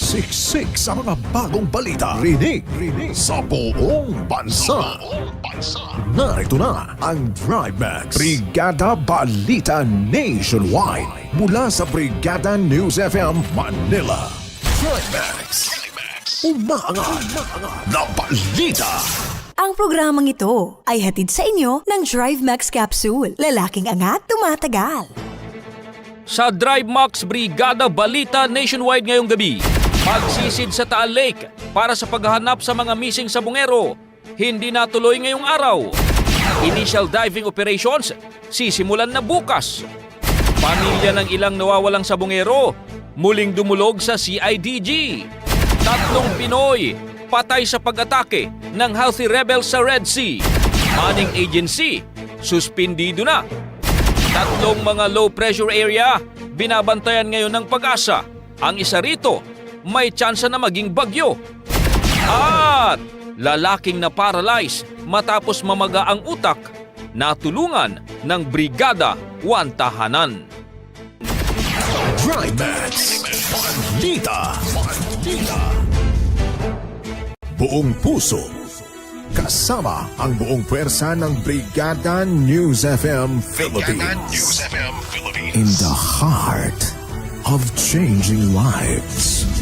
Siksik sa mga bagong balita. Rinig, rinig sa buong bansa. Narito na ang Drive Max. Brigada Balita Nationwide. Mula sa Brigada News FM Manila. Drive Max. Umaangat na balita. Ang programang ito ay hatid sa inyo ng Drive Max Capsule. Lalaking angat, tumatagal. Sa Drive Max Brigada Balita Nationwide ngayong gabi, magsisid sa Taal Lake para sa paghahanap sa mga missing sabungero. Hindi natuloy ngayong araw. Initial diving operations sisimulan na bukas. Pamilya ng ilang nawawalang sabungero muling dumulog sa CIDG. Tatlong Pinoy patay sa pag-atake ng Houthi rebels sa Red Sea. Manning Agency suspindido na. Tatlong mga low pressure area binabantayan ngayon ng pag-asa. Ang isa rito may tsansa na maging bagyo. At lalaking na paralyze matapos mamaga ang utak natulungan ng Brigada Wantahanan. Drive Max. Balita. Balita. Buong puso. Kasama ang buong pwersa ng Brigada News FM Philippines. In the heart of changing lives.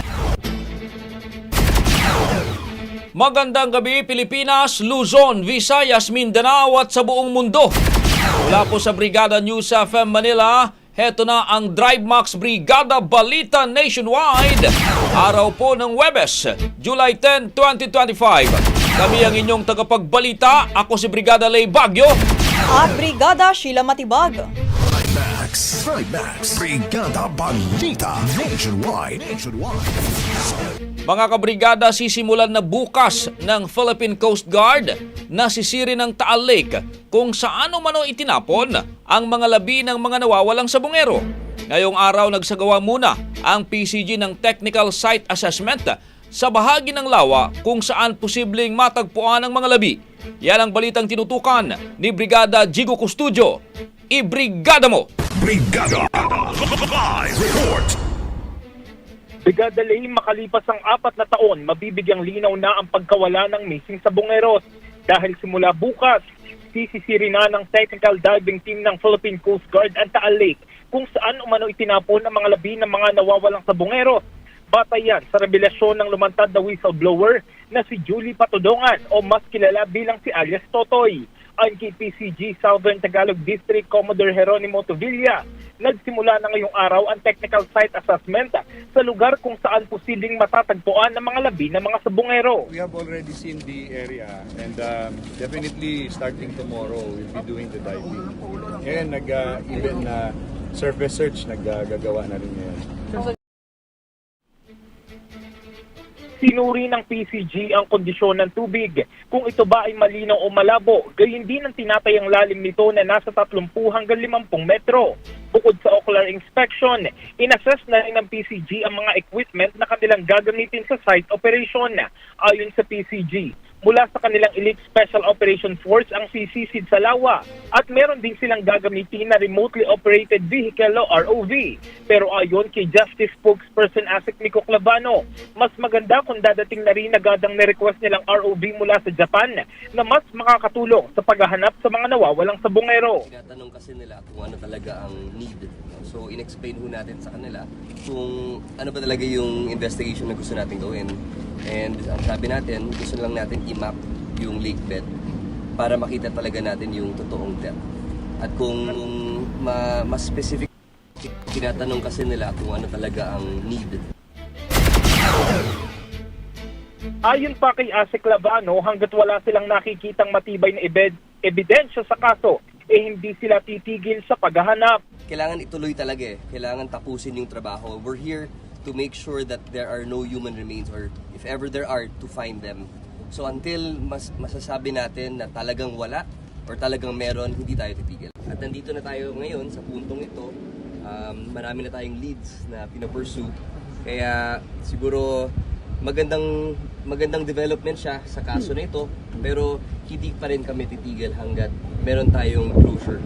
Magandang gabi Pilipinas, Luzon, Visayas, Mindanao at sa buong mundo. Mula po sa Brigada News FM Manila, heto na ang Drive Max Brigada Balita Nationwide. Araw po ng Webes, July 10, 2025. Kami ang inyong tagapagbalita. Ako si Brigada Lay Bagyo. At Brigada Sheila Matibag. Max. Max. Brigada Balita Nationwide. Nationwide. Mga kabrigada, sisimulan na bukas ng Philippine Coast Guard na sisiri ng Taal Lake kung saan umano itinapon ang mga labi ng mga nawawalang sabungero. Ngayong araw nagsagawa muna ang PCG ng Technical Site Assessment sa bahagi ng lawa kung saan posibleng matagpuan ang mga labi. Yan ang balitang tinutukan ni Brigada Jigo Custudio. Ibrigada mo! Brigada. Live report. Brigada Lehim makalipas ang apat na taon, mabibigyang linaw na ang pagkawala ng missing sa Bungeros. Dahil simula bukas, sisisiri na ng technical diving team ng Philippine Coast Guard ang Taal Lake kung saan umano itinapon ang mga labi ng mga nawawalang sabongeros. Batay yan sa revelasyon ng lumantad na whistleblower na si Julie Patudongan o mas kilala bilang si alias Totoy. Ayon kay PCG Southern Tagalog District Commodore Jeronimo Tovilla, nagsimula na ngayong araw ang technical site assessment sa lugar kung saan posibleng matatagpuan ang mga labi ng mga sabongero. We have already seen the area and um, definitely starting tomorrow we'll be doing the diving. Ngayon nag uh, na surface search naggagawa na rin ngayon. Sinuri ng PCG ang kondisyon ng tubig. Kung ito ba ay malinaw o malabo, gayon din ang tinatayang lalim nito na nasa 30 hanggang 50 metro. Bukod sa ocular inspection, inassess na rin ng PCG ang mga equipment na kanilang gagamitin sa site operation. Ayon sa PCG, mula sa kanilang Elite Special Operation Force ang CCC sa Lawa at meron din silang gagamitin na remotely operated vehicle o ROV. Pero ayon kay Justice Spokesperson Asik Nico Clavano, mas maganda kung dadating na rin agadang ni-request nilang ROV mula sa Japan na mas makakatulong sa paghahanap sa mga nawawalang sabongero. Tinatanong kasi nila kung ano talaga ang need. So, in-explain ho natin sa kanila kung ano ba talaga yung investigation na gusto natin gawin. And ang sabi natin, gusto lang natin i-map yung lake bed para makita talaga natin yung totoong depth. At kung ma- mas specific, tinatanong kasi nila kung ano talaga ang need. Ayon pa kay Asik Labano, hanggat wala silang nakikitang matibay na ebed- ebidensya sa kaso, eh hindi sila titigil sa paghahanap. kailangan ituloy talaga eh. Kailangan tapusin yung trabaho. We're here to make sure that there are no human remains or if ever there are, to find them. So until mas masasabi natin na talagang wala or talagang meron, hindi tayo titigil. At nandito na tayo ngayon sa puntong ito. Um, marami na tayong leads na pinapursue. Kaya siguro magandang magandang development siya sa kaso na ito pero hindi pa rin kami titigil hanggat meron tayong closure.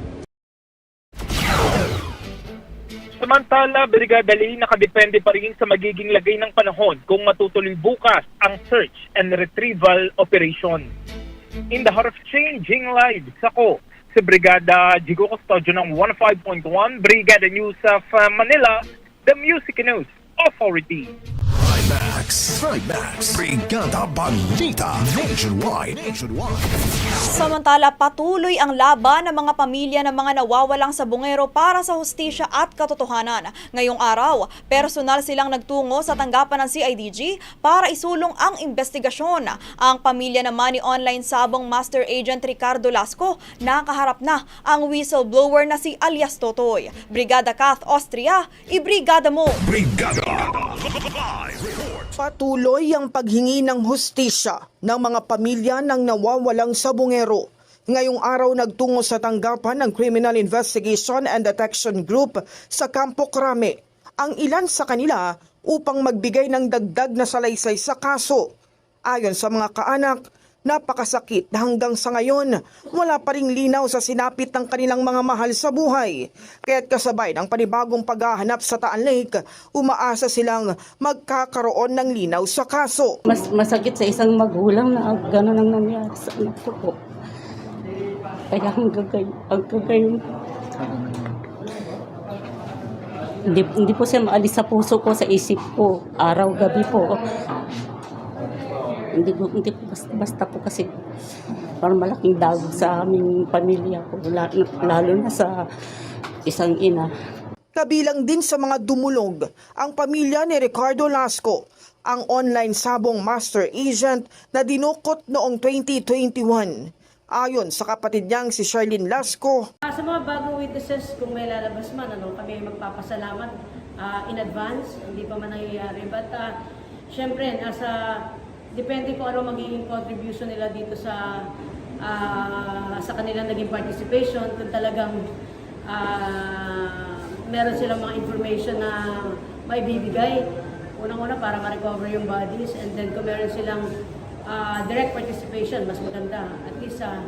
Samantala, Brigada Lee nakadepende pa rin sa magiging lagay ng panahon kung matutuloy bukas ang search and retrieval operation. In the heart of changing lives, ako, si Brigada Jigo Custodio ng 15.1 Brigada News of uh, Manila, the Music News Authority. Trimax. Trimax. Brigada Balita. Nationwide. Nationwide. Samantala, patuloy ang laban ng mga pamilya ng mga nawawalang sabungero para sa hustisya at katotohanan. Ngayong araw, personal silang nagtungo sa tanggapan ng CIDG para isulong ang investigasyon. Ang pamilya naman ni online sabong Master Agent Ricardo Lasco, nakaharap na ang whistleblower na si alias Totoy. Brigada Kath Austria, ibrigada mo! Brigada. Patuloy ang paghingi ng hustisya ng mga pamilya ng nawawalang sabungero. Ngayong araw nagtungo sa tanggapan ng Criminal Investigation and Detection Group sa Campo Crame. Ang ilan sa kanila upang magbigay ng dagdag na salaysay sa kaso. Ayon sa mga kaanak, napakasakit na hanggang sa ngayon wala pa ring linaw sa sinapit ng kanilang mga mahal sa buhay. Kaya't kasabay ng panibagong paghahanap sa Taan Lake, umaasa silang magkakaroon ng linaw sa kaso. Mas masakit sa isang magulang na gano'n ang nangyari sa anak ko po. Kaya hanggang gayon, hanggang. Hindi, hindi po siya maalis sa puso ko, sa isip ko, araw-gabi po. Hindi, po- hindi po basta, basta po kasi parang malaking dagog sa aming pamilya ko, lalo, lalo na sa isang ina. Kabilang din sa mga dumulog ang pamilya ni Ricardo Lasco, ang online sabong master agent na dinukot noong 2021. Ayon sa kapatid niyang si Charlene Lasco, Ah, sa mga bagong witnesses, kung may lalabas man, ano, kami ay magpapasalamat ah, in advance, hindi pa man nangyayari. But, uh, syempre, nasa, depende kung ano magiging contribution nila dito sa ah, sa kanilang naging participation, kung talagang ah, meron silang mga information na may bibigay. Unang-una para ma-recover yung bodies and then kung meron silang ah, direct participation, mas maganda. At least ah,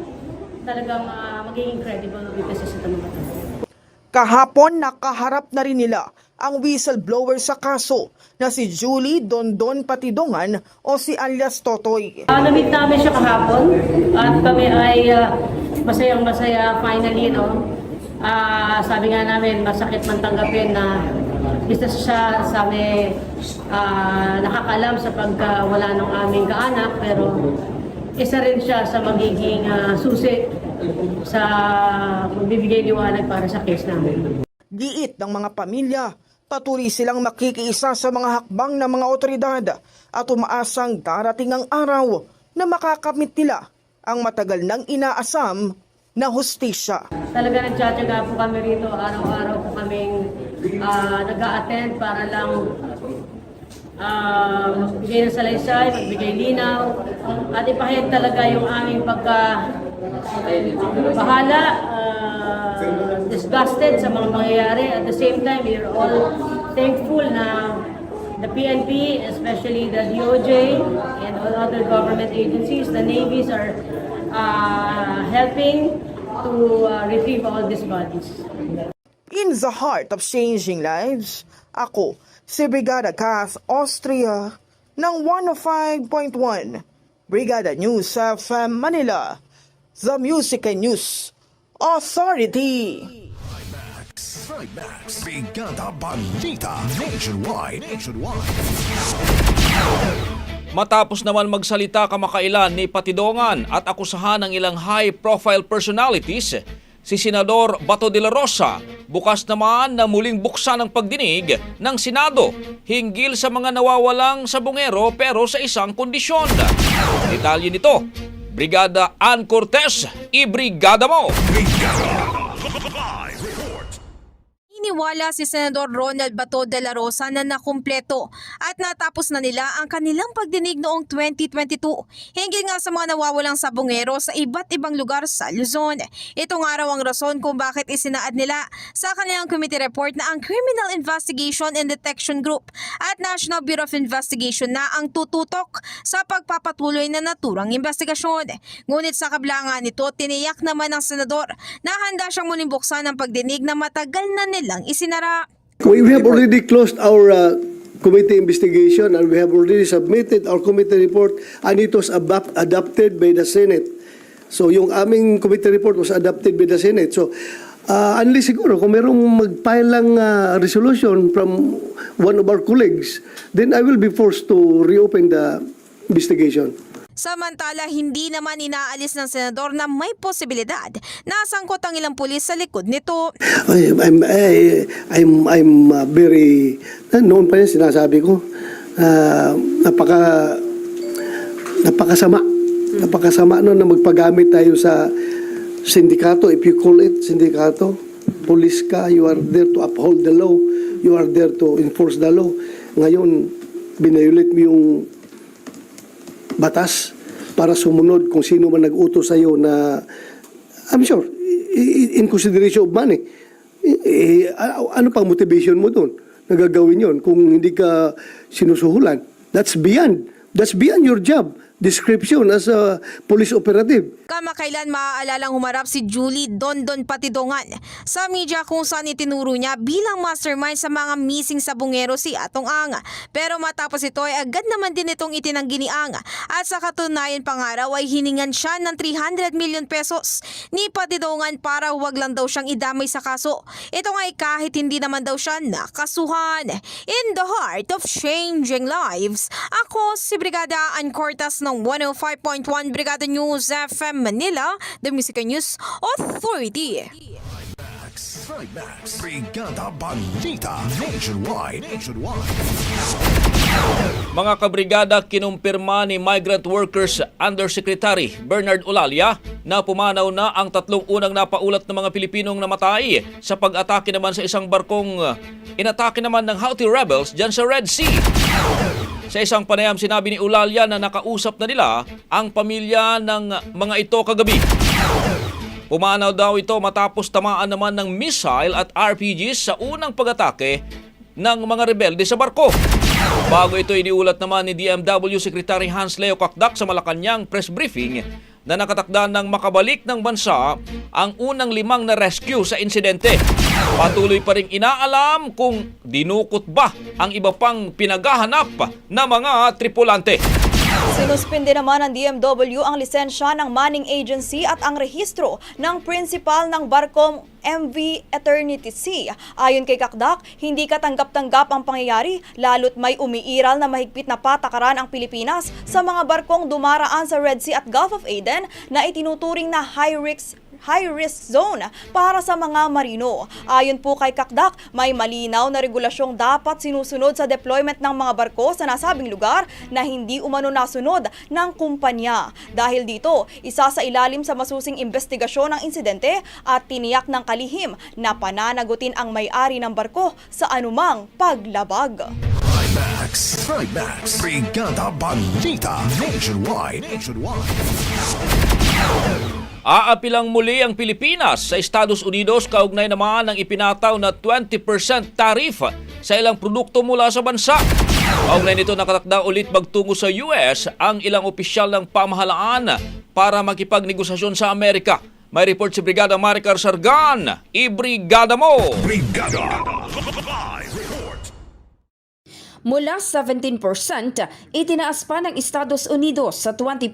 talagang ah, magiging credible witnesses ito mga to. Kahapon nakaharap na rin nila ang whistleblower sa kaso na si Julie Dondon Patidongan o si alias Totoy. Uh, na-meet namin siya kahapon at kami ay ah, masayang masaya finally no Ah, sabi nga namin, masakit man tanggapin na isa siya sa may ah, nakakalam sa pagkawala ng aming kaanak, pero isa rin siya sa magiging ah, susi sa magbibigay liwanag para sa case namin. Giit ng mga pamilya, patuloy silang makikiisa sa mga hakbang ng mga otoridad at umaasang darating ang araw na makakamit nila ang matagal nang inaasam na hustisya. Talaga nagtsatsaga po kami rito, araw-araw po kaming ah, nag-a-attend para lang ah, magbigay ng salaysay, magbigay linaw, at ipahayag talaga yung aming pagka bahala, ah, disgusted sa mga pangyayari. At the same time, we are all thankful na the PNP, especially the DOJ and all other government agencies, the navies are uh, helping to uh, retrieve all these bodies. In the heart of changing lives, ako, si Brigada Cass Austria ng 105.1 Brigada News FM Manila, the Music and News Authority. Trimax. Brigada Balita Nationwide. Nationwide. Matapos naman magsalita kamakailan ni Patidongan at akusahan ng ilang high-profile personalities, si Senador Bato de la Rosa bukas naman na muling buksan ang pagdinig ng Senado hinggil sa mga nawawalang sabungero pero sa isang kondisyon. Detalye nito, Brigada Ann Cortez, ibrigada mo! Iniwala si Senador Ronald Bato de la Rosa na nakumpleto at natapos na nila ang kanilang pagdinig noong 2022 hinggil nga sa mga nawawalang sabungero sa iba't ibang lugar sa Luzon. Ito nga raw ang rason kung bakit isinaad nila sa kanilang committee report na ang Criminal Investigation and Detection Group at National Bureau of Investigation na ang tututok sa pagpapatuloy na naturang investigasyon. Ngunit sa kablangan nito, tiniyak naman ng senador na handa siyang muling buksan ang pagdinig na matagal na nilang isinara. We have already closed our uh, committee investigation and we have already submitted our committee report and it was adopted by the Senate. So yung aming committee report was adopted by the Senate. So uh, unless siguro kung merong mag-file lang uh, resolution from one of our colleagues, then I will be forced to reopen the investigation. Samantala, hindi naman inaalis ng senador na may posibilidad na sangkot ang ilang pulis sa likod nito. I, I'm, I'm, I'm uh, very, noon pa yan sinasabi ko, uh, napaka, napakasama. Napakasama no na magpagamit tayo sa sindikato, if you call it sindikato. Police ka, you are there to uphold the law. You are there to enforce the law. Ngayon, binayulit mo yung batas para sumunod kung sino man nag-utos sa iyo na I'm sure in consideration of money. Eh, ano pang motivation mo doon nagagawin yon kung hindi ka sinusuhulan? That's beyond that's beyond your job description as a police operative Kamakailan maaalalang humarap si Julie Dondon Patidongan sa media kung saan itinuro niya bilang mastermind sa mga missing sa bungero si Atong Ang. Pero matapos ito ay agad naman din itong itinanggi ni Ang at sa katunayan pangaraw ay hiningan siya ng 300 million pesos ni Patidongan para huwag lang daw siyang idamay sa kaso. Ito nga ay kahit hindi naman daw siya nakasuhan. In the heart of changing lives, ako si Brigada Ann Cortas ng 105.1 Brigada News FM Manila, the Music and News Authority. Trimax. Brigada Balita Nationwide. Nationwide. Mga kabrigada, kinumpirma ni Migrant Workers Undersecretary Bernard Olalia na pumanaw na ang tatlong unang napaulat ng mga Pilipinong namatay sa pag-atake naman sa isang barkong inatake naman ng Houthi rebels dyan sa Red Sea. Sa isang panayam, sinabi ni Ulalia na nakausap na nila ang pamilya ng mga ito kagabi. Pumanaw daw ito matapos tamaan naman ng missile at RPGs sa unang pag-atake ng mga rebelde sa barko. Bago ito iniulat naman ni DMW Secretary Hans Leo Kakdak sa Malacanang press briefing na nakatakda ng makabalik ng bansa ang unang limang na rescue sa insidente. Patuloy pa rin inaalam kung dinukot ba ang iba pang pinaghahanap na mga tripulante. Sinuspindi naman ng DMW ang lisensya ng Manning Agency at ang rehistro ng principal ng barkong MV Eternity Sea. Ayon kay Kakdak, hindi katanggap-tanggap ang pangyayari lalo't may umiiral na mahigpit na patakaran ang Pilipinas sa mga barkong dumaraan sa Red Sea at Gulf of Aden na itinuturing na high-risk high-risk zone para sa mga marino. Ayon po kay Kakdak, may malinaw na regulasyong dapat sinusunod sa deployment ng mga barko sa nasabing lugar na hindi umano nasunod ng kumpanya. Dahil dito, isa sa ilalim sa masusing investigasyon ng insidente at tiniyak ng kalihim na pananagutin ang may-ari ng barko sa anumang paglabag. Trimax. Trimax. Brigada Balita. Nationwide. Nationwide. Aapilang muli ang Pilipinas sa Estados Unidos kaugnay naman ng ipinataw na 20% tariff sa ilang produkto mula sa bansa. Kaugnay nito nakatakda ulit magtungo sa US ang ilang opisyal ng pamahalaan para makipagnegosasyon sa Amerika. May report si Brigada Maricar Sargan. Ibrigada mo! Brigada. Mula 17%, itinaas pa ng Estados Unidos sa 20%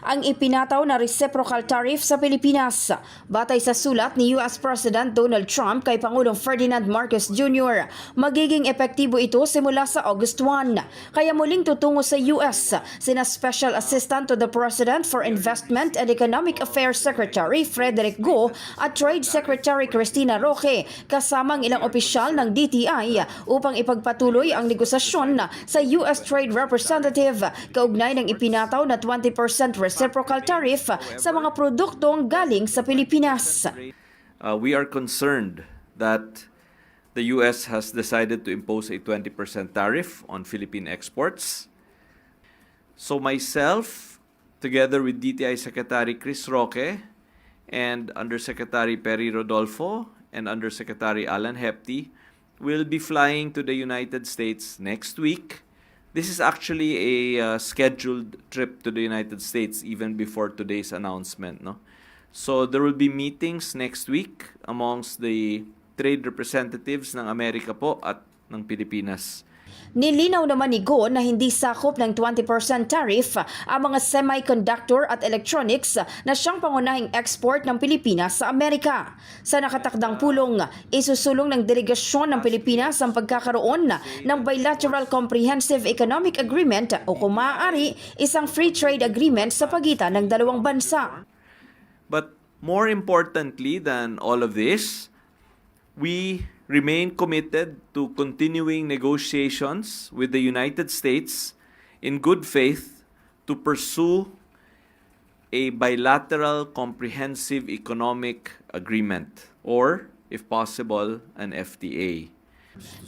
ang ipinataw na reciprocal tariff sa Pilipinas. Batay sa sulat ni US President Donald Trump kay Pangulong Ferdinand Marcos Jr., magiging epektibo ito simula sa August 1. Kaya muling tutungo sa US sina Special Assistant to the President for Investment and Economic Affairs Secretary Frederick Go at Trade Secretary Cristina Roque kasamang ilang opisyal ng DTI upang ipagpatuloy ang negosasyon sa US Trade Representative kaugnay ng ipinataw na 20% reciprocal tariff sa mga produktong galing sa Pilipinas. Uh, we are concerned that the U.S. has decided to impose a 20% tariff on Philippine exports. So myself, together with DTI Secretary Chris Roque and Undersecretary Perry Rodolfo and Undersecretary Alan Hepty, will be flying to the United States next week. This is actually a uh, scheduled trip to the United States even before today's announcement, no? So there will be meetings next week amongst the trade representatives ng Amerika po at ng Pilipinas. Nilinaw naman ni Go na hindi sakop ng 20% tariff ang mga semiconductor at electronics na siyang pangunahing export ng Pilipinas sa Amerika. Sa nakatakdang pulong, isusulong ng delegasyon ng Pilipinas ang pagkakaroon ng Bilateral Comprehensive Economic Agreement o kung maaari, isang free trade agreement sa pagitan ng dalawang bansa. But more importantly than all of this, we remain committed to continuing negotiations with the United States in good faith to pursue a bilateral comprehensive economic agreement or, if possible, an FTA.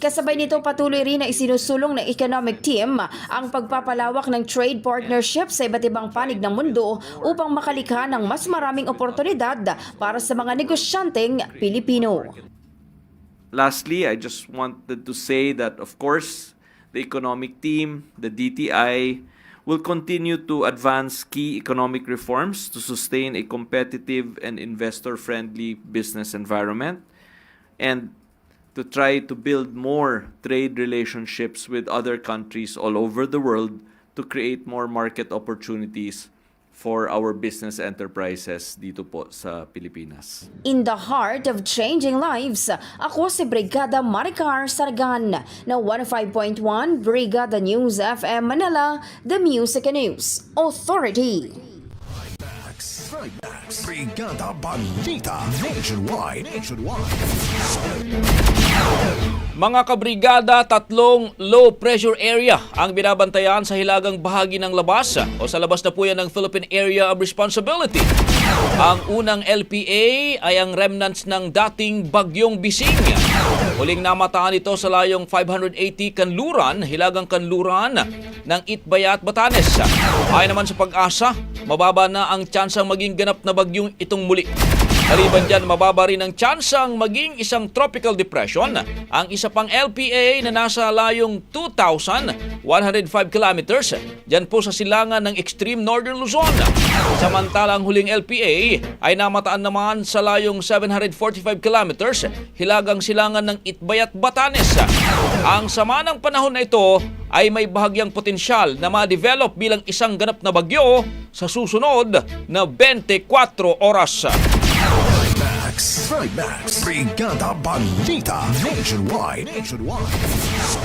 Kasabay nito patuloy rin na isinusulong ng economic team ang pagpapalawak ng trade partnership sa iba't ibang panig ng mundo upang makalikha ng mas maraming oportunidad para sa mga negosyanteng Pilipino. Lastly, I just wanted to say that, of course, the economic team, the DTI, will continue to advance key economic reforms to sustain a competitive and investor friendly business environment and to try to build more trade relationships with other countries all over the world to create more market opportunities for our business enterprises dito po sa Pilipinas. In the heart of changing lives, ako si Brigada Maricar Sargan na 105.1 Brigada News FM Manila, The Music and News Authority. Trimax. Brigada Balita. Nationwide. Nationwide. Mga kabrigada, tatlong low pressure area ang binabantayan sa hilagang bahagi ng labas o sa labas na po yan ng Philippine Area of Responsibility. Ang unang LPA ay ang remnants ng dating bagyong Bising. Huling namataan ito sa layong 580 kanluran, hilagang kanluran ng Itbaya at Batanes. Ayon naman sa pag-asa, mababa na ang tsansang maging ganap na bagyong itong muli. Maliban dyan, mababa rin ang tsansang maging isang tropical depression ang isa pang LPA na nasa layong 2,105 kilometers dyan po sa silangan ng extreme northern Luzon. Samantalang huling LPA ay namataan naman sa layong 745 kilometers hilagang silangan ng Itbayat, Batanes. Ang sama ng panahon na ito ay may bahagyang potensyal na ma-develop bilang isang ganap na bagyo sa susunod na 24 oras. Max, Max, Brigada Balita Nationwide. Nationwide.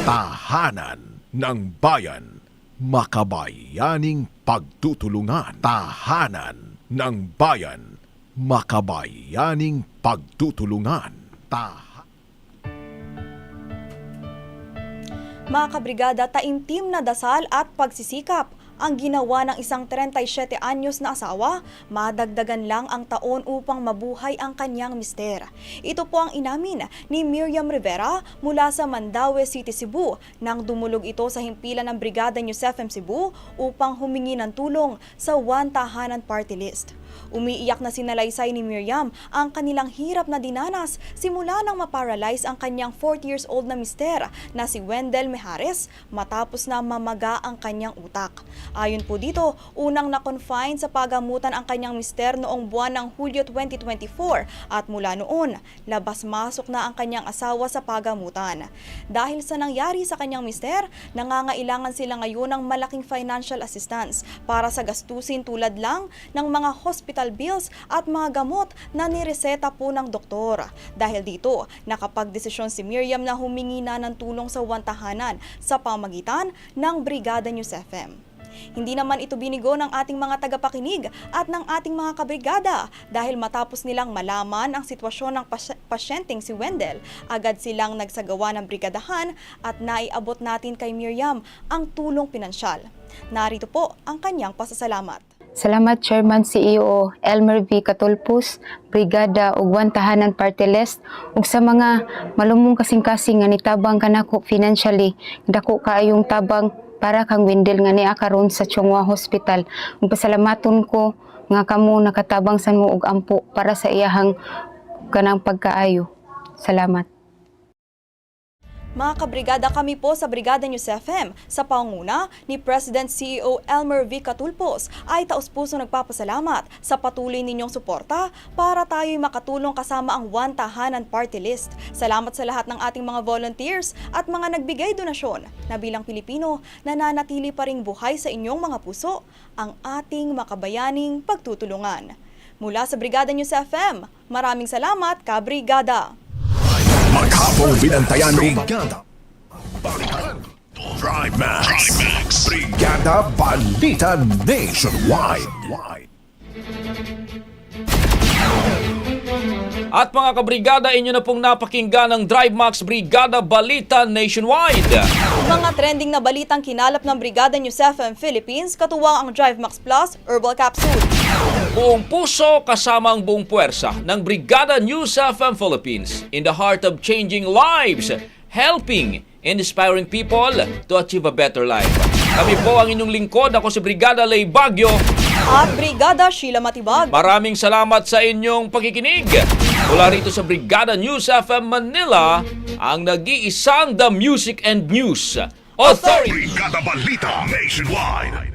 Tahanan ng bayan, makabayaning pagtutulungan. Tahanan ng bayan, makabayaning pagtutulungan. Tahanan. Mga kabrigada, taimtim na dasal at pagsisikap ang ginawa ng isang 37 anyos na asawa, madagdagan lang ang taon upang mabuhay ang kanyang mister. Ito po ang inamin ni Miriam Rivera mula sa Mandaue City, Cebu nang dumulog ito sa himpilan ng Brigada News FM Cebu upang humingi ng tulong sa One Tahanan Party List. Umiiyak na sinalaysay ni Miriam ang kanilang hirap na dinanas simula nang maparalyze ang kanyang 40 years old na mister na si Wendell Mejares matapos na mamaga ang kanyang utak. Ayon po dito, unang na-confine sa pagamutan ang kanyang mister noong buwan ng Hulyo 2024 at mula noon, labas-masok na ang kanyang asawa sa pagamutan. Dahil sa nangyari sa kanyang mister, nangangailangan sila ngayon ng malaking financial assistance para sa gastusin tulad lang ng mga hospital bills at mga gamot na nireseta po ng doktor. Dahil dito, nakapagdesisyon si Miriam na humingi na ng tulong sa wantahanan sa pamagitan ng Brigada News FM. Hindi naman ito binigo ng ating mga tagapakinig at ng ating mga kabrigada dahil matapos nilang malaman ang sitwasyon ng pas- pasyenteng si Wendell, agad silang nagsagawa ng brigadahan at naiabot natin kay Miriam ang tulong pinansyal. Narito po ang kanyang pasasalamat. Salamat Chairman CEO Elmer V. Katulpus, Brigada ug One Tahanan Party List ug sa mga malumong kasing-kasing nga nitabang kanako financially dako kaayong tabang para kang Wendel nga niya karon sa Chungwa Hospital. Ug pasalamaton ko nga kamo nakatabang sa mo og ampo para sa iyahang kanang pagkaayo. Salamat. Mga kabrigada kami po sa Brigada News FM sa panguna ni President CEO Elmer V. Catulpos ay taus-puso nagpapasalamat sa patuloy ninyong suporta para tayo'y makatulong kasama ang One Tahanan Party List. Salamat sa lahat ng ating mga volunteers at mga nagbigay donasyon na bilang Pilipino nananatili pa ring buhay sa inyong mga puso ang ating makabayaning pagtutulungan. Mula sa Brigada News FM, maraming salamat, Kabrigada! Maghapong binantayan. Brigada. Balitan Drive Max. Brigada Balita Nationwide At mga kabrigada, inyo na pong napakinggan ng Drive Max Brigada Balita Nationwide. Mga trending na balitang kinalap ng Brigada News FM Philippines, katuwang ang Drive Max Plus Herbal Capsule. Buong puso kasama ang buong puwersa ng Brigada News FM Philippines in the heart of changing lives, helping and inspiring people to achieve a better life. Kami po ang inyong lingkod. Ako si Brigada Lay Bagyo. At Brigada Sheila Matibag. Maraming salamat sa inyong pakikinig. Mula rito sa Brigada News FM Manila, ang nag-iisang The Music and News Authority. Brigada Balita Nationwide.